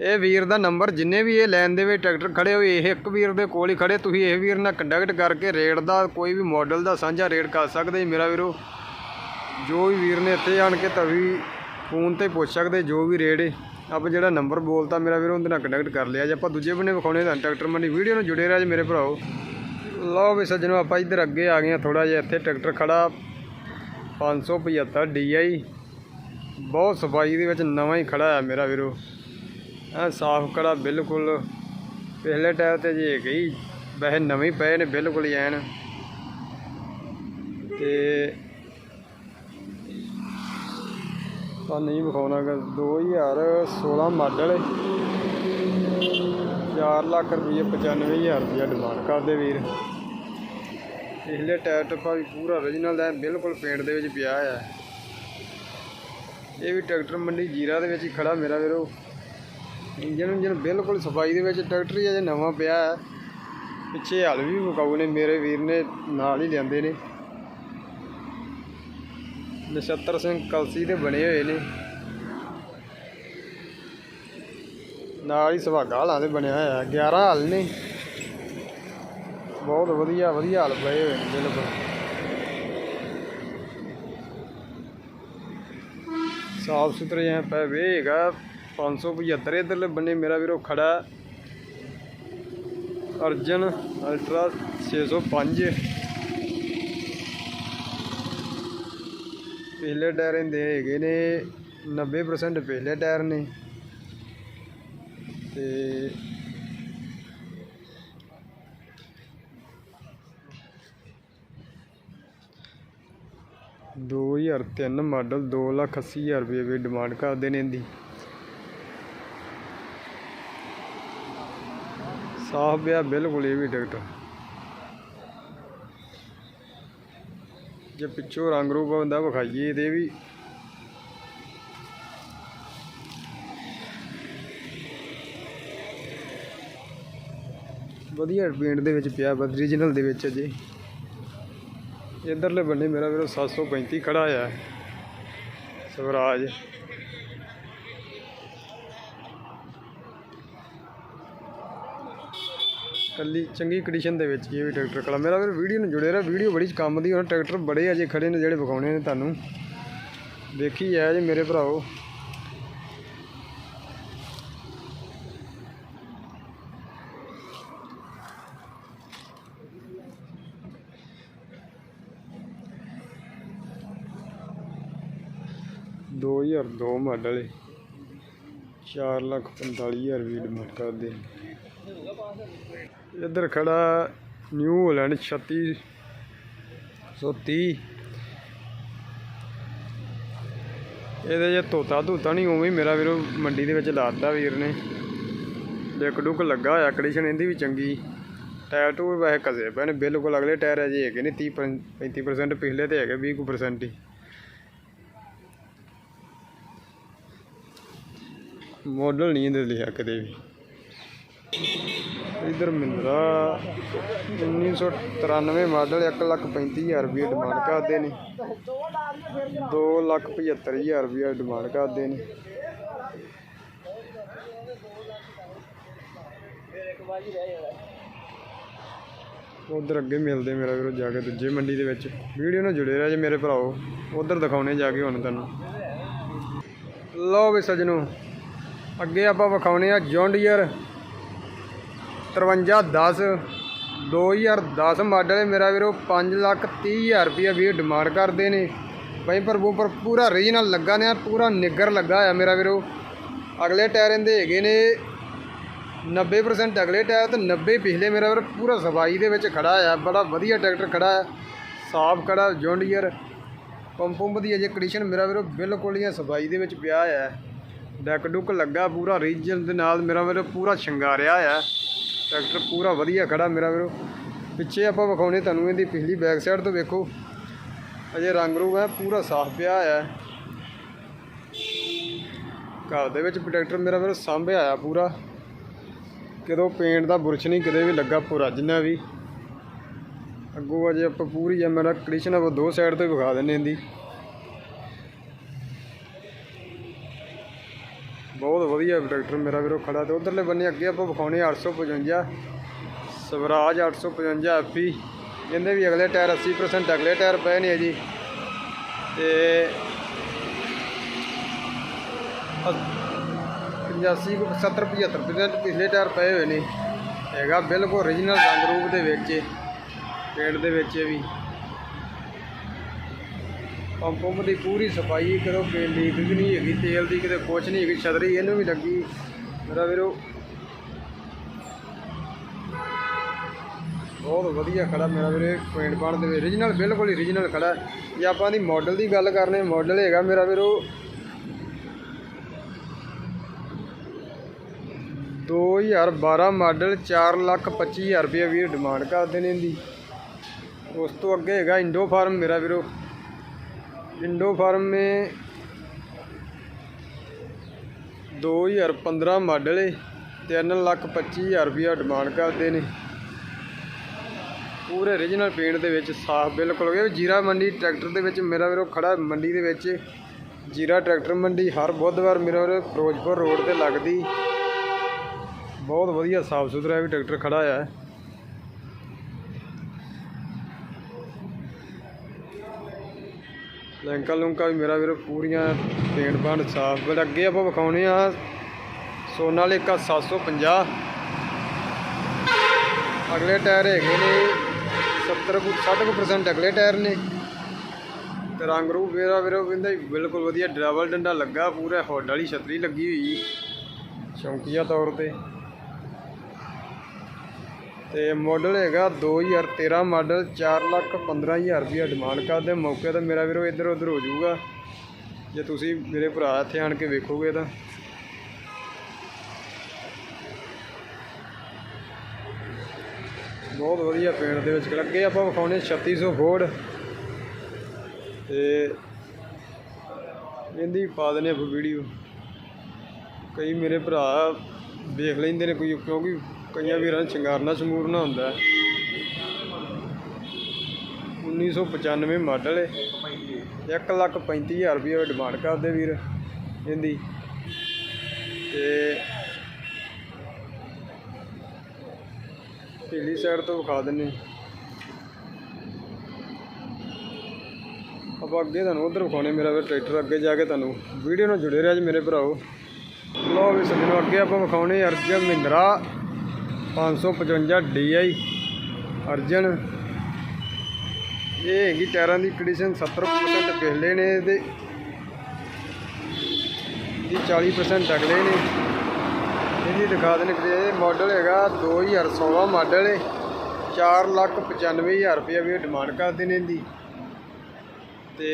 ਇਹ ਵੀਰ ਦਾ ਨੰਬਰ ਜਿੰਨੇ ਵੀ ਇਹ ਲੈਣ ਦੇ ਵਿੱਚ ਟਰੈਕਟਰ ਖੜੇ ਹੋਏ, ਇਹ ਇੱਕ ਵੀਰ ਦੇ ਕੋਲ ਹੀ ਖੜੇ। ਤੁਸੀਂ ਇਹ ਵੀਰ ਨਾਲ ਕੰਟੈਕਟ ਕਰਕੇ ਰੇਟ ਦਾ, ਕੋਈ ਵੀ ਮਾਡਲ ਦਾ ਸਾਂਝਾ ਰੇਟ ਕਰ ਸਕਦੇ ਜੀ ਮੇਰਾ ਵੀਰੋ। ਜੋ ਵੀ ਵੀਰ ਨੇ ਇੱਥੇ ਆਣ ਕੇ ਤਵੀ ਫੋਨ ਤੇ ਪੁੱਛ ਸਕਦੇ, ਜੋ ਵੀ ਰੇਟ ਹੈ ਆਪਾਂ ਜਿਹੜਾ ਨੰਬਰ ਬੋਲਤਾ ਮੇਰਾ ਵੀਰੋ, ਉਹਦੇ ਨਾਲ ਕੰਟੈਕਟ ਕਰ ਲਿਆ। ਜੇ ਆਪਾਂ ਦੂਜੇ ਬੰਨੇ ਵਿਖਾਉਣੇ ਤਾਂ ਟਰੈਕਟਰ ਮੰਡੀ ਵੀਡੀਓ ਨੂੰ ਜੁੜੇ ਰਹਿ ਜੇ ਮੇਰੇ ਭਰਾਓ। ਲਓ ਵੀ ਸੱਜਣੋ, ਆਪਾਂ ਇੱਧਰ ਅੱਗੇ ਆ ਗਏ ਹਾਂ ਥੋੜਾ ਜਿਹਾ ਇੱਥੇ। ਟਰੈਕਟਰ ਖੜਾ 575 DI ਬਹੁਤ ਸਫ਼ਾਈ ਦੇ ਵਿੱਚ ਨਵਾਂ ਹੀ ਖੜਾ ਹੈ ਮੇਰਾ ਵੀਰੋ। ਐ ਸਾਫ਼ ਖੜਾ ਬਿਲਕੁਲ। ਪਿਛਲੇ ਟਾਇਰ ਤੇ ਜੇ ਗਈ, ਵੈਸੇ ਨਵੇਂ ਪਏ ਨੇ, ਬਿਲਕੁਲ ਹੀ ਐਨ। ਤੇ ਤਾਂ ਨਹੀਂ ਵਿਖਾਉਣਾ ਵਿਖਾਉਣਾਗਾ 2016 ਮਾਡਲ 4 ਲੱਖ ਰੁਪਏ 95000 ਰੁਪਏ ਡਿਮਾਂਡ ਕਰਦੇ ਵੀਰ। ਪਿਛਲੇ ਟਾਇਰ ਟੱਪਾ ਵੀ ਪੂਰਾ origignal ਹੈ ਬਿਲਕੁਲ ਪੇਂਟ ਦੇ ਵਿੱਚ ਪਿਆ ਹੈ ਇਹ ਵੀ ਟਰੈਕਟਰ ਮੰਡੀ ਜੀਰਾ ਦੇ ਵਿੱਚ ਹੀ ਖੜਾ ਮੇਰਾ ਵੀਰੋ। ਇੰਜਨ ਇੰਜਨ ਬਿਲਕੁਲ ਸਫ਼ਾਈ ਦੇ ਵਿੱਚ, ਟਰੈਕਟਰ ਹੀ ਅਜੇ ਨਵਾਂ ਪਿਆ ਹੈ। ਪਿੱਛੇ ਹਲ ਵੀ ਮੁਕਾਉ ਨੇ ਮੇਰੇ ਵੀਰ ਨੇ, ਨਾਲ ਹੀ ਲਿਆਂਦੇ ਨੇ। ਨਛੱਤਰ ਸਿੰਘ ਕਲਸੀ ਦੇ ਬਣੇ ਹੋਏ ਨੇ। ਨਾਲ ਹੀ ਸੁਹਾਗਾ ਹਾਲਾਂ ਦੇ ਬਣਿਆ ਹੋਇਆ 11 ਹਾਲ ਨੇ। ਬਹੁਤ ਵਧੀਆ ਵਧੀਆ ਹਲ ਪਏ ਹੋਏ ਨੇ ਬਿਲਕੁਲ। ਸਾਫ਼ ਸੁਥਰੇ ਐ ਪੈ ਵੇ ਹੈਗਾ 575 ਇਧਰਲੇ ਬੰਨੇ ਮੇਰਾ ਵੀਰੋ ਖੜਾ। ਅਰਜਨ ਅਲਟਰਾ 605 ਪਿਛਲੇ ਟਾਇਰ ਇਹਦੇ ਹੈਗੇ ਨੇ 90% ਪਿਛਲੇ ਟਾਇਰ ਨੇ। ਤੇ ਦੋ ਹਜ਼ਾਰ ਤਿੰਨ ਮਾਡਲ ਦੋ ਲੱਖ ਅੱਸੀ ਹਜ਼ਾਰ ਰੁਪਏ ਵੀ ਡਿਮਾਂਡ ਕਰਦੇ ਨੇ ਇਹਦੀ। ਸਾਫ਼ ਪਿਆ ਬਿਲਕੁਲ ਇਹ ਵੀ ਟਿਕਟ। ਜੇ ਪਿੱਛੋਂ ਰੰਗ ਰੂਪ ਹੁੰਦਾ ਵਿਖਾਈਏ ਇਹਦੇ ਵੀ। ਵਧੀਆ ਪੇਂਟ ਦੇ ਵਿੱਚ ਪਿਆ ਓਰੀਜਨਲ ਦੇ ਵਿੱਚ ਅਜੇ। ਇਧਰਲੇ ਬੰਨੇ ਮੇਰਾ ਵੀਰੋ 735 ਖੜਾ ਆ। ਸਵਰਾਜ। ਕੱਲੀ ਚੰਗੀ ਕੰਡੀਸ਼ਨ ਦੇ ਵਿੱਚ ਇਹ ਵੀ ਟਰੈਕਟਰ ਕਲਾ। ਮੇਰਾ ਵੀਰ ਵੀਡੀਓ ਨੂੰ ਜੁੜੇ ਰਹੋ, ਵੀਡੀਓ ਬੜੀ ਕੰਮ ਦੀ ਹੁਣ ਟਰੈਕਟਰ ਬੜੇ ਅਜੇ ਖੜੇ ਨੇ ਜਿਹੜੇ ਵਿਖਾਉਣੇ ਨੇ ਤੁਹਾਨੂੰ। ਦੇਖੀ ਜਾਇਆ ਜੀ ਮੇਰੇ ਭਰਾਓ। ਦੋ ਹਜ਼ਾਰ ਦੋ ਮਾਡਲ ਹੈ ਚਾਰ ਲੱਖ ਪੰਤਾਲੀ ਹਜ਼ਾਰ ਵੀ ਡਿਮਾਂਡ ਕਰਦੇ ਨੇ ਇੱਧਰ ਖੜਾ ਨਿਊ ਹਾਲੈਂਡ 3630 ਇਹਦੇ ਜੇ ਧੋਤਾ ਧੂਤਾ ਨਹੀਂ, ਉਵੇਂ ਹੀ ਮੇਰਾ ਵੀਰੋ ਮੰਡੀ ਦੇ ਵਿੱਚ ਲਾਤਾ ਵੀਰ ਨੇ। ਡਿੱਕ ਡੁੱਕ ਲੱਗਾ ਹੋਇਆ ਕੰਡੀਸ਼ਨ ਇਹਦੀ ਵੀ ਚੰਗੀ। ਟਾਇਰ ਟੂਰ ਵੈਸੇ ਕਸੇ ਪਏ ਨੇ, ਬਿਲਕੁਲ ਅਗਲੇ ਟਾਇਰ ਅਜੇ ਹੈਗੇ ਨੇ 30 35% ਪਿਛਲੇ ਤੇ ਹੈਗੇ 20% ਹੀ। ਮਾਡਲ ਨਹੀਂ ਇਹਦੇ ਲਿਖਿਆ ਕਦੇ ਵੀ। ਇਧਰ ਮਿੰਦਰਾ 1993 ਮਾਡਲ 135000 ਰੁਪਏ ਡਿਮਾਂਡ ਕਰਦੇ ਨੇ। 275000 ਰੁਪਏ ਡਿਮਾਂਡ ਕਰਦੇ ਨੇ। ਉਧਰ ਅੱਗੇ ਮਿਲਦੇ ਮੇਰਾ ਵੀਰੋ ਜਾ ਕੇ ਦੂਜੇ ਮੰਡੀ ਦੇ ਵਿੱਚ। ਵੀਡੀਓ ਨਾਲ ਜੁੜੇ ਰਹਿ ਜੇ ਮੇਰੇ ਭਰਾਓ। ਉਧਰ ਦਿਖਾਉਣੇ ਜਾ ਕੇ ਹੁਣ ਤੁਹਾਨੂੰ। ਲਓ ਵੀ ਸਜਣੋ, ਅੱਗੇ ਆਪਾਂ ਵਿਖਾਉਣੇ ਆ ਜੌਂਡੀਅਰ। 5310 2010 ਮਾਡਲ ਹੈ। ਮੇਰਾ ਵੀਰੋ 5 ਲੱਖ 30 ਹਜ਼ਾਰ ਰੁਪਏ ਵੀ ਡਿਮਾਂਡ ਕਰਦੇ ਨੇ। ਬਈ ਪਰ ਬੂਪਰ ਪੂਰਾ ਰੀਜਨਲ ਲੱਗਾ ਨੇ ਪੂਰਾ ਨਿੱਗਰ ਲੱਗਾ ਆ ਮੇਰਾ ਵੀਰੋ। ਅਗਲੇ ਟਾਇਰ ਇਹਦੇ ਹੈਗੇ ਨੇ 90% ਅਗਲੇ ਟਾਇਰ ਤੇ 90 ਪਿਛਲੇ ਮੇਰਾ ਵੀਰ ਪੂਰਾ ਸਫ਼ਾਈ ਦੇ ਵਿੱਚ ਖੜਾ ਆ ਬੜਾ ਵਧੀਆ ਟਰੈਕਟਰ ਖੜਾ ਆ ਸਾਫ਼ ਖੜਾ ਜੌਂਡੀਅਰ ਪੰਪ ਪੰਪ ਦੀ ਅਜੇ ਕੰਡੀਸ਼ਨ ਮੇਰਾ ਵੀਰੋ ਬਿਲਕੁਲ ਹੀ ਸਫ਼ਾਈ ਦੇ ਵਿੱਚ ਪਿਆ ਆ ਡੈਕ ਡੁੱਕ ਲੱਗਾ, ਪੂਰਾ ਰੀਜਨ ਦੇ ਨਾਲ ਮੇਰਾ ਵੀਰੋ ਪੂਰਾ ਸ਼ਿੰਗਾਰਿਆ ਆ ਟਰੈਕਟਰ ਪੂਰਾ ਵਧੀਆ ਖੜਾ ਮੇਰਾ ਵੀਰੋ। ਪਿੱਛੇ ਆਪਾਂ ਵਿਖਾਉਣੇ ਤੁਹਾਨੂੰ ਇਹਦੀ ਪਿਛਲੀ ਬੈਕ ਸਾਈਡ ਤੋਂ ਵੇਖੋ। ਅਜੇ ਰੰਗ ਰੂਪ ਹੈ ਪੂਰਾ ਸਾਫ਼ ਪਿਆ ਆ ਘਰ ਦੇ ਵਿੱਚ ਪ੍ਰੋਟੈਕਟਰ ਮੇਰਾ ਵੀਰੋ ਸਾਂਭਿਆ ਆ ਪੂਰਾ। ਕਿਦੋਂ ਪੇਂਟ ਦਾ ਬੁਰਸ਼ ਨਹੀਂ ਕਿਤੇ ਵੀ ਲੱਗਾ ਪੂਰਾ, ਜਿੰਨਾ ਵੀ। ਅੱਗੋਂ ਅਜੇ ਆਪਾਂ ਪੂਰੀ ਆ ਮੇਰਾ ਕੰਡੀਸ਼ਨ ਆਪਾਂ ਦੋ ਸਾਈਡ ਤੋਂ ਹੀ ਵਿਖਾ ਦਿੰਨੇ ਇਹਦੀ। ਬਹੁਤ ਵਧੀਆ ਟਰੈਕਟਰ ਮੇਰਾ ਵੀਰੋ ਖੜਾ ਤੇ ਉਧਰਲੇ ਬੰਨੇ ਅੱਗੇ ਆਪਾਂ ਵਿਖਾਉਣੇ 855 ਸਵਰਾਜ 855 ਐਫੀ ਇਹਦੇ ਵੀ ਅਗਲੇ ਟਾਇਰ 80% ਅਗਲੇ ਟਾਇਰ ਪਏ ਨੇ ਜੀ। ਤੇ 85 ਕੁ 70 75% ਪਿਛਲੇ ਟਾਇਰ ਪਏ ਹੋਏ ਨੇ। ਹੈਗਾ ਬਿਲਕੁਲ origignal ਰੰਗ ਰੂਪ ਦੇ ਵਿੱਚ ਪੇਂਟ ਦੇ ਵਿੱਚ ਵੀ। ਪੰਪ ਪੰਪ ਦੀ ਪੂਰੀ ਸਫ਼ਾਈ ਕਰੋ, ਕਿ ਲੀਕ ਵੀ ਨਹੀਂ ਹੈਗੀ, ਤੇਲ ਦੀ ਕਿਤੇ ਕੁਛ ਨਹੀਂ ਹੈਗੀ, ਛਤਰੀ ਇਹਨੂੰ ਵੀ ਲੱਗੀ। ਮੇਰਾ ਵੀਰੋ, ਬਹੁਤ ਵਧੀਆ ਖੜਾ ਮੇਰਾ ਵੀਰੇ ਪੇਂਟ ਪਾਣ ਦੇ origignal ਬਿਲਕੁਲ ਹੀ origignal ਖੜਾ ਜੇ ਆਪਾਂ ਦੀ ਮਾਡਲ ਦੀ ਗੱਲ ਕਰਨੇ ਮਾਡਲ ਹੈਗਾ ਮੇਰਾ ਵੀਰੋ 2012 ਮਾਡਲ 4 ਲੱਖ 25 ਹਜ਼ਾਰ ਰੁਪਏ ਵੀਰ ਡਿਮਾਂਡ ਕਰਦੇ ਨੇ ਇਹਦੀ। ਉਸ ਤੋਂ ਅੱਗੇ ਹੈਗਾ ਇੰਡੋ ਫਾਰਮ ਮੇਰਾ ਵੀਰੋ। इंडो फार्म में 2015 ਮਾਡਲ ਹੈ 3 ਲੱਖ 25 ਹਜ਼ਾਰ ਰੁਪਇਆ ਡਿਮਾਂਡ ਕਰਦੇ ਨੇ ਪੂਰੇ origignal ਪੇਂਟ ਦੇ ਵਿੱਚ ਸਾਫ਼ ਬਿਲਕੁਲ ਹੋ ਗਿਆ ਜੀਰਾ ਮੰਡੀ ਟਰੈਕਟਰ ਦੇ ਵਿੱਚ ਮੇਰਾ ਵੀਰੋ ਖੜਾ ਮੰਡੀ ਦੇ ਵਿੱਚ ਜੀਰਾ ਟਰੈਕਟਰ ਮੰਡੀ ਹਰ ਬੁੱਧਵਾਰ ਮੇਰਾ ਵੀਰੋ ਫਿਰੋਜ਼ਪੁਰ ਰੋਡ ਤੇ ਲੱਗਦੀ ਬਹੁਤ ਵਧੀਆ ਸਾਫ਼ ਸੁਥਰਾ ਵੀ ਟਰੈਕਟਰ ਖੜਾ ਆ ਲੈਂਕਾਂ ਲੁੰਕਾ ਵੀ ਮੇਰਾ ਵੀਰੋ ਪੂਰੀਆਂ ਪੇਂਟ ਪਾਂਟ ਸਾਫ਼ ਬਟ ਅੱਗੇ ਆਪਾਂ ਵਿਖਾਉਣੇ ਆ। ਸੋਨਾਲੀਕਾ 750 ਅਗਲੇ ਟਾਇਰ ਹੈਗੇ ਨੇ 70 ਕੁ 60 ਕੁ percent ਅਗਲੇ ਟਾਇਰ ਨੇ। ਤੇ ਰੰਗ ਰੂਪ ਮੇਰਾ ਵੀਰੋ ਕਹਿੰਦਾ ਜੀ ਬਿਲਕੁਲ ਵਧੀਆ ਡਰਾਵਲ ਡੰਡਾ ਲੱਗਾ, ਪੂਰਾ ਹੁੱਡ ਵਾਲੀ ਛਤਰੀ ਲੱਗੀ ਹੋਈ। ਸ਼ੌਂਕੀਆ ਤੌਰ ਤੇ। ਤੇ ਮਾਡਲ ਹੈਗਾ 2013 ਮਾਡਲ 4 ਲੱਖ 15000 ਰੁਪਇਆ ਡਿਮਾਂਡ ਕਰਦੇ। ਮੌਕੇ ਤੇ ਮੇਰਾ ਵੀਰੋ ਇੱਧਰ ਉੱਧਰ ਹੋ ਜਾਊਗਾ। ਜੇ ਤੁਸੀਂ ਮੇਰੇ ਭਰਾ ਇੱਥੇ ਆਣ ਕੇ ਵੇਖੋਗੇ ਤਾਂ। ਬਹੁਤ ਵਧੀਆ ਪੇਂਟ ਦੇ ਵਿੱਚ ਲੱਗੇ। ਆਪਾਂ ਵਿਖਾਉਣੇ 3600 ਫੋਰਡ ਤੇ ਇਹਦੀ ਪਾ ਦਨੇ ਆਪਾਂ ਵੀਡੀਓ ਕਈ ਮੇਰੇ ਭਰਾ ਵੇਖ ਲੈਂਦੇ ਨੇ ਕੋਈ, ਕਿਉਂਕਿ ਕਈਆਂ ਵੀਰਾਂ ਨੂੰ ਸ਼ਿੰਗਾਰਨਾ ਸ਼ਮੂਰਨਾ ਹੁੰਦਾ। ਹੈ 1995 ਮਾਡਲ ਹੈ 1 ਲੱਖ 35000 ਰੁਪਏ ਡਿਮਾਂਡ ਕਰਦੇ ਵੀਰ, ਇਹਦੀ। ਤੇ ਢੀਲੀ ਸਾਈਡ ਤੋਂ ਵਿਖਾ ਦਿੰਨੇ ਆਪਾਂ ਅੱਗੇ ਤੁਹਾਨੂੰ ਉਧਰ ਵਿਖਾਉਣੇ ਮੇਰਾ ਫਿਰ ਟਰੈਕਟਰ ਅੱਗੇ ਜਾ ਕੇ ਤੁਹਾਨੂੰ। ਵੀਡੀਓ ਨਾਲ ਜੁੜੇ ਰਿਹਾ ਜੀ ਮੇਰੇ ਭਰਾਓ। ਲੋ ਵੀ ਸੱਜਣੋ ਅੱਗੇ ਆਪਾਂ ਵਿਖਾਉਣੇ ਅਰਜਨ ਮਹਿੰਦਰਾ। 555 DI ਅਰਜਨ। ਇਹ ਹੈਗੀ ਟਾਇਰਾਂ ਦੀ ਕੰਡੀਸ਼ਨ 70% ਪਿਛਲੇ ਨੇ ਤੇ ਦੀ 40% ਅਗਲੇ ਨੇ। ਇਹਦੀ ਦਿਖਾ ਦੇਣ ਕਿ ਇਹ ਮਾਡਲ ਹੈਗਾ 2016 ਮਾਡਲ ਹੈ 4 ਲੱਖ 95000 ਰੁਪਏ ਵੀ ਡਿਮਾਂਡ ਕਰਦੇ ਨੇ ਇਹਦੀ। ਤੇ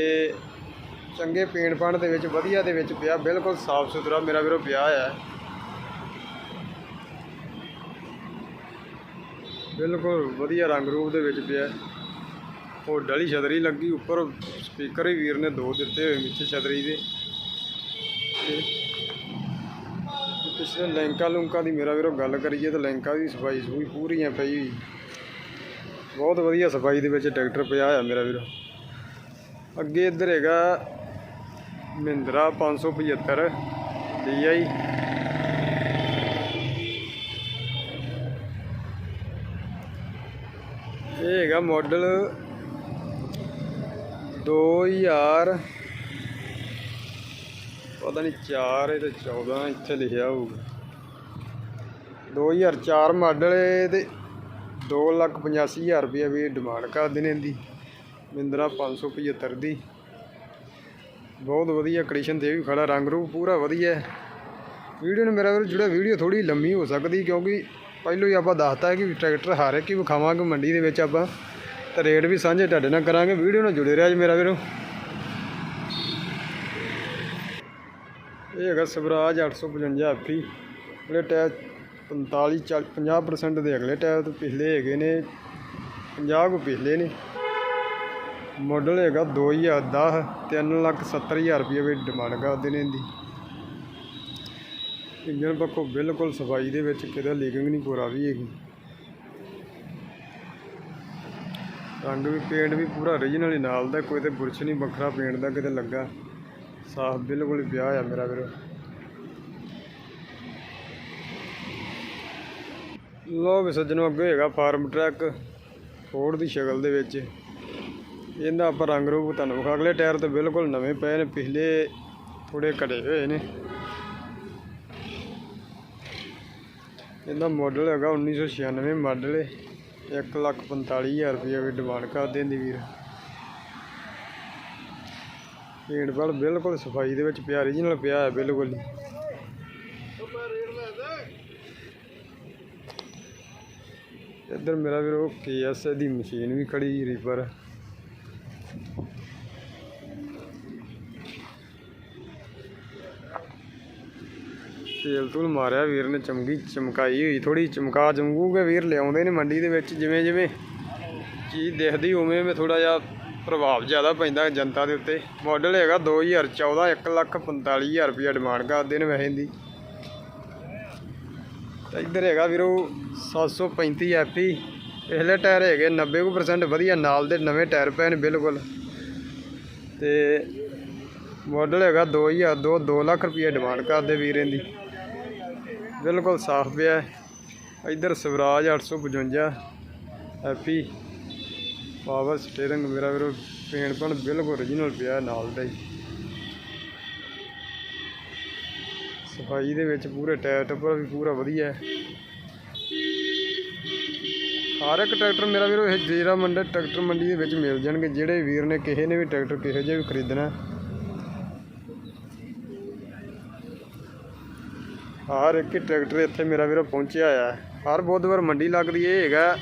ਚੰਗੇ ਪੇਂਟ ਪਾਣ ਦੇ ਵਿੱਚ, ਵਧੀਆ ਦੇ ਵਿੱਚ ਪਿਆ, ਬਿਲਕੁਲ ਸਾਫ਼ ਸੁਥਰਾ ਮੇਰਾ ਵੀਰੋ ਪਿਆ ਹੈ ਬਿਲਕੁਲ ਵਧੀਆ ਰੰਗ ਰੂਪ ਦੇ ਵਿੱਚ ਪਿਆ। ਉਹ ਡਲੀ ਛਤਰੀ ਲੱਗੀ, ਉੱਪਰ ਸਪੀਕਰ ਹੀ ਵੀਰ ਨੇ ਦੋ ਦਿੱਤੇ ਹੋਏ ਵਿੱਚ ਛਤਰੀ ਦੇ। ਪਿਛਲੇ ਲੈਂਕਾ ਲੁੰਕਾ ਦੀ ਮੇਰਾ ਵੀਰੋ ਗੱਲ ਕਰੀਏ ਤਾਂ ਲੈਂਕਾ ਦੀ ਸਫ਼ਾਈ ਸੂਈ ਪੂਰੀ ਹੈ ਪਈ ਹੋਈ। ਬਹੁਤ ਵਧੀਆ ਸਫ਼ਾਈ ਦੇ ਵਿੱਚ ਟਰੈਕਟਰ ਪਿਆ ਹੋਇਆ ਮੇਰਾ ਵੀਰੋ। ਅੱਗੇ ਇੱਧਰ ਹੈਗਾ ਮਹਿੰਦਰਾ 575 DI ਹੈਗਾ ਮਾਡਲ 2000 ਪਤਾ ਨਹੀਂ 4 ਇਹ ਤੇ 14 ਇੱਥੇ ਲਿਖਿਆ ਹੋਊਗਾ। 2004 ਮਾਡਲ ਹੈ ਤੇ 285000 ਰੁਪਏ ਵੀ ਡਿਮਾਂਡ ਕਰਦੇ ਨੇ ਇਹਦੀ। ਮਿੰਦਰਾ 575 ਦੀ। ਬਹੁਤ ਵਧੀਆ ਕੰਡੀਸ਼ਨ ਤੇ ਵੀ ਖੜਾ, ਰੰਗ ਰੂਪ ਪੂਰਾ ਵਧੀਆ ਵੀਡੀਓ ਨੂੰ ਮੇਰਾ ਵੀਰ ਜਿਹੜਾ ਵੀਡੀਓ ਥੋੜੀ ਲੰਮੀ ਹੋ ਸਕਦੀ ਕਿਉਂਕਿ ਪਹਿਲਾਂ ਹੀ ਆਪਾਂ ਦੱਸਤਾ ਹੈ ਕਿ ਟਰੈਕਟਰ ਹਰ ਇੱਕ ਹੀ ਵਿਖਾਵਾਂਗੇ ਮੰਡੀ ਦੇ ਵਿੱਚ ਆਪਾਂ। ਤੇ ਰੇਟ ਵੀ ਸਾਂਝੇ ਤੁਹਾਡੇ ਨਾਲ ਕਰਾਂਗੇ, ਵੀਡੀਓ ਨਾਲ ਜੁੜੇ ਰਿਹਾ ਜੀ ਮੇਰਾ ਵੀਰੋ। ਇਹ ਹੈਗਾ ਸਵਰਾਜ 855 ਐਫੀ ਜਿਹੜੇ ਟਾਇਰ 45 40 50% ਦੇ ਅਗਲੇ ਟਾਇਰ ਤੋਂ ਪਿਛਲੇ ਹੈਗੇ ਨੇ 50 ਕੋ ਪਿਛਲੇ ਨੇ। ਮਾਡਲ ਹੈਗਾ 2010 370000 ਰੁਪਏ ਵਿੱਚ ਡਿਮਾਂਡ ਕਰਦੇ ਨੇ ਇਹਦੀ। ਇੰਜਨ ਪੱਖੋਂ ਬਿਲਕੁਲ ਸਫ਼ਾਈ ਦੇ ਵਿੱਚ ਕਿਤੇ ਲੀਕਿੰਗ ਨਹੀਂ ਪੂਰਾ ਵੀ ਹੈਗੀ। ਰੰਗ ਵੀ ਪੇਂਟ ਵੀ ਪੂਰਾ origignal ਹੀ, ਨਾਲ ਦਾ ਕੋਈ ਤੇ ਬੁਰਸ਼ ਨਹੀਂ, ਵੱਖਰਾ ਪੇਂਟ ਦਾ ਕਿਤੇ ਲੱਗਾ। ਸਾਫ਼ ਬਿਲਕੁਲ ਵਿਆਹ ਆ ਮੇਰਾ ਵੀਰੋ। ਲੋ ਵੀ ਸੱਜਣੋ, ਅੱਗੇ ਹੈਗਾ ਫਾਰਮ ਟਰੱਕ ਫੋਰਡ ਦੀ ਸ਼ਕਲ ਦੇ ਵਿੱਚ। ਇਹਦਾ ਆਪਾਂ ਰੰਗ ਰੂਪ ਤੁਹਾਨੂੰ ਵਿਖਾ, ਅਗਲੇ ਟਾਇਰ ਤੇ ਬਿਲਕੁਲ ਨਵੇਂ ਪਏ ਨੇ, ਪਿਛਲੇ ਥੋੜੇ ਘੜੇ ਹੋਏ ਨੇ। ਇਹਦਾ ਮਾਡਲ ਹੈਗਾ 1996 ਮਾਡਲ ਹੈ 145000 ਰੁਪਏ ਵੀ ਡਿਮਾਂਡ ਕਰਦੇ ਨੇ ਵੀਰ। ਪੇਂਟ ਵਾਲ ਬਿਲਕੁਲ ਸਫ਼ਾਈ ਦੇ ਵਿੱਚ ਪਿਆ origignal ਪਿਆ ਹੈ ਬਿਲਕੁਲ ਇੱਧਰ ਮੇਰਾ ਵੀਰ ਉਹ ਕੇਐਸ ਦੀ ਮਸ਼ੀਨ ਵੀ ਖੜੀ ਰੀਪਰ ਤੇਲ ਤੂਲ ਮਾਰਿਆ ਵੀਰ ਨੇ, ਚਮਕੀ, ਚਮਕਾਈ ਹੋਈ ਥੋੜੀ ਚਮਕਾ ਚਮਕੂਗੇ ਵੀਰ, ਲਿਆਉਂਦੇ ਨੇ ਮੰਡੀ ਦੇ ਵਿੱਚ, ਜਿਵੇਂ ਜਿਵੇਂ ਚੀਜ਼ ਦਿਖਦੀ, ਉਵੇਂ ਉਵੇਂ ਥੋੜਾ ਜਿਹਾ ਪ੍ਰਭਾਵ ਜ਼ਿਆਦਾ ਪੈਂਦਾ ਜਨਤਾ ਦੇ ਉੱਤੇ। ਮਾਡਲ ਹੈਗਾ 2014 145000 ਰੁਪਏ ਡਿਮਾਂਡ ਕਰਦੇ ਨੇ ਵੈਸੇ ਦੀ। ਤੇ ਇੱਧਰ ਹੈਗਾ ਵੀਰੋ 735 ਐਫੀ ਪਿਛਲੇ ਟਾਇਰ ਹੈਗੇ 90% ਵਧੀਆ ਨਾਲ ਦੇ ਨਵੇਂ ਟਾਇਰ ਪਏ ਨੇ ਬਿਲਕੁਲ। ਤੇ ਮਾਡਲ ਹੈਗਾ 2002 2 ਲੱਖ ਰੁਪਏ ਡਿਮਾਂਡ ਕਰਦੇ ਵੀਰੇ ਦੀ। ਬਿਲਕੁਲ ਸਾਫ਼ ਪਿਆ ਹੈ। ਇੱਧਰ ਸਵਰਾਜ 855 ਐਫੀ ਪਾਵਰ ਸਟੀਅਰਿੰਗ ਮੇਰਾ ਵੀਰੋ, ਪੇਂਟ ਪਣ ਬਿਲਕੁਲ origignal ਪਿਆ ਨਾਲ ਦਾ ਹੀ। ਸਫ਼ਾਈ ਦੇ ਵਿੱਚ ਪੂਰੇ ਟਾਇਰ ਟੱਪਰ ਵੀ ਪੂਰਾ ਵਧੀਆ ਹੈ। ਹਰ ਇੱਕ ਟਰੈਕਟਰ ਮੇਰਾ ਵੀਰੋ, ਇਹ ਜੀਰਾ ਮੰਡੀ, ਟਰੈਕਟਰ ਮੰਡੀ ਦੇ ਵਿੱਚ ਮਿਲ ਜਾਣਗੇ। ਜਿਹੜੇ ਵੀਰ ਨੇ ਕਿਸੇ ਨੇ ਵੀ ਟਰੈਕਟਰ ਕਿਸੇ ਜਿਹਾ ਵੀ ਖਰੀਦਣਾ ਹਰ ਇੱਕ ਟਰੈਕਟਰ ਇੱਥੇ ਮੇਰਾ ਵੀਰੋ ਪਹੁੰਚਿਆ ਆ। ਹਰ ਬੁੱਧਵਾਰ ਮੰਡੀ ਲੱਗਦੀ ਇਹ ਹੈਗਾ।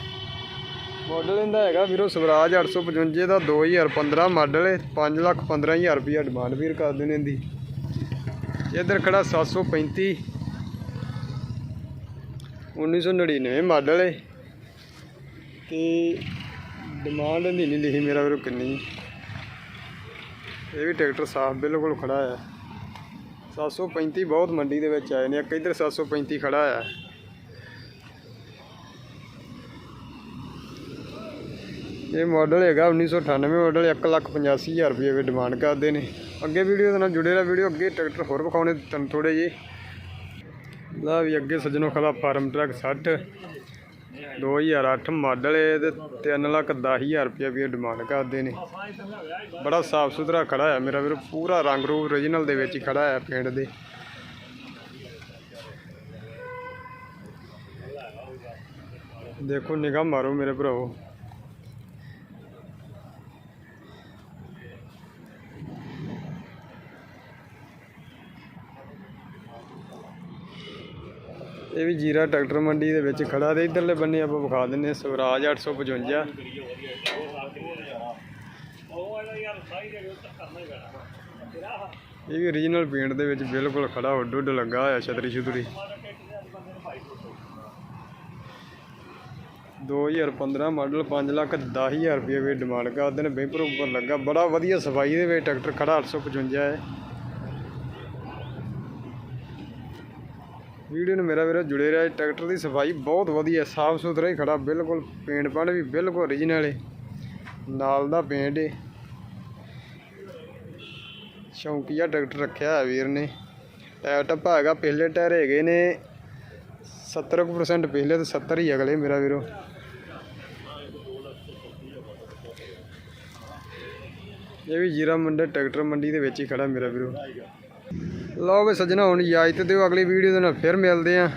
ਮਾਡਲ ਇਹਦਾ ਹੈਗਾ ਵੀਰੋ ਸਵਰਾਜ 855 ਦਾ 2015 ਮਾਡਲ ਹੈ 5 ਲੱਖ 15000 ਰੁਪਏ ਡਿਮਾਂਡ ਵੀਰ ਕਰਦੇ ਨੇ ਇਹਦੀ। ਇੱਧਰ ਖੜਾ 735 1999 ਮਾਡਲ ਹੈ ਤੇ ਡਿਮਾਂਡ ਇਹਦੀ ਨਹੀਂ ਲਿਖੀ ਮੇਰਾ ਵੀਰੋ ਕਿੰਨੀ। ਇਹ ਵੀ ਟਰੈਕਟਰ ਸਾਫ਼ ਬਿਲਕੁਲ ਖੜਾ ਹੈ 735 ਬਹੁਤ ਮੰਡੀ ਦੇ ਵਿੱਚ ਆਏ ਨੇ, ਇੱਕ ਇੱਧਰ 735 ਖੜਾ ਹੈ ਇਹ ਮਾਡਲ ਹੈਗਾ 1998 ਮਾਡਲ 185000 ਰੁਪਏ ਵੀ ਡਿਮਾਂਡ ਕਰਦੇ ਨੇ। ਅੱਗੇ ਵੀਡੀਓ ਦੇ ਨਾਲ ਜੁੜੇ ਰਹੋ ਵੀਡੀਓ ਅੱਗੇ ਟਰੈਕਟਰ ਹੋਰ ਵਿਖਾਉਣੇ ਤੁਹਾਨੂੰ ਥੋੜੇ ਜੇ ਲਾ ਵੀ ਅੱਗੇ ਸੱਜਣੋ ਖੜਾ ਫਾਰਮ ਟਰੱਕ 60 2008 ਮਾਡਲ ਹੈ ਤੇ 3 ਲੱਖ 10000 ਰੁਪਏ ਵੀ ਡਿਮਾਂਡ ਕਰਦੇ ਨੇ। ਬੜਾ ਸਾਫ਼ ਸੁਥਰਾ ਖੜਾ ਹੈ ਮੇਰਾ ਵੀਰ, ਪੂਰਾ ਰੰਗ ਰੂਪ origignal ਦੇ ਵਿੱਚ ਹੀ ਖੜਾ ਹੈ ਪਿੰਡ ਦੇ। ਦੇਖੋ ਨਿਗਾਹ ਮਾਰੋ ਮੇਰੇ ਭਰਾਓ ਇਹ ਵੀ ਜੀਰਾ ਟਰੈਕਟਰ ਮੰਡੀ ਦੇ ਵਿੱਚ ਖੜਾ ਤੇ ਇਧਰਲੇ ਬੰਨੇ ਆਪਾਂ ਵਿਖਾ ਦਿੰਨੇ ਹਾਂ, ਸਵਰਾਜ 855 ਇਹ ਵੀ origignal ਪੇਂਟ ਦੇ ਵਿੱਚ ਬਿਲਕੁਲ ਖੜਾ, ਉੱਡ ਉੱਡ ਲੱਗਾ ਹੋਇਆ, ਛਤਰੀ ਛੁਤਰੀ। 2015 ਮਾਡਲ 5 ਲੱਖ 10000 ਰੁਪਏ ਵੀ ਡਿਮਾਂਡ ਕਰਦੇ ਨੇ ਬੈਂਪਰ ਉੱਪਰ ਲੱਗਾ। ਬੜਾ ਵਧੀਆ ਸਫ਼ਾਈ ਦੇ ਵਿੱਚ ਟਰੈਕਟਰ ਖੜਾ 855 ਹੈ। ਵੀਡੀਓ ਨੂੰ ਮੇਰਾ ਵੀਰੋ ਜੁੜੇ ਰਿਹਾ ਟਰੈਕਟਰ ਦੀ ਸਫ਼ਾਈ ਬਹੁਤ ਵਧੀਆ, ਸਾਫ਼ ਸੁਥਰਾ ਹੀ ਖੜਾ, ਬਿਲਕੁਲ ਪੇਂਟ ਪਣ ਵੀ ਬਿਲਕੁਲ ਓਰੀਜਨਲ ਹੈ ਨਾਲ ਦਾ ਪੇਂਟ ਹੈ ਸ਼ੌਂਕੀਆ ਟਰੈਕਟਰ ਰੱਖਿਆ ਹੈ ਵੀਰ ਨੇ। ਟਾਇਰ ਟੱਪਾ ਹੈਗਾ, ਪਹਿਲੇ ਟਾਇਰ ਹੈਗੇ ਨੇ 70% ਪਹਿਲੇ ਤੇ 70 ਹੀ ਅਗਲੇ ਮੇਰਾ ਵੀਰੋ। ਇਹ ਵੀ ਜੀਰਾ ਮੰਡੀ, ਟਰੈਕਟਰ ਮੰਡੀ ਦੇ ਵਿੱਚ ਹੀ ਖੜਾ ਮੇਰਾ ਵੀਰੋ। ਲਓ ਵੀ ਸੱਜਣਾ ਹੁਣ ਇਜਾਜ਼ਤ ਦਿਓ ਅਗਲੀ ਵੀਡੀਓ ਦੇ ਨਾਲ ਫਿਰ ਮਿਲਦੇ ਆਂ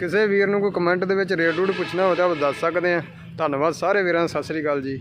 ਕਿਸੇ ਵੀਰ ਨੂੰ ਕੋਈ ਕਮੈਂਟ ਦੇ ਵਿੱਚ ਰੇਟ ਰੂਟ ਪੁੱਛਣਾ ਹੋਵੇ ਤਾਂ ਉਹ ਦੱਸ ਸਕਦੇ ਆ ਧੰਨਵਾਦ ਸਾਰੇ ਵੀਰਾਂ ਦਾ, ਸਤਿ ਸ੍ਰੀ ਅਕਾਲ ਜੀ।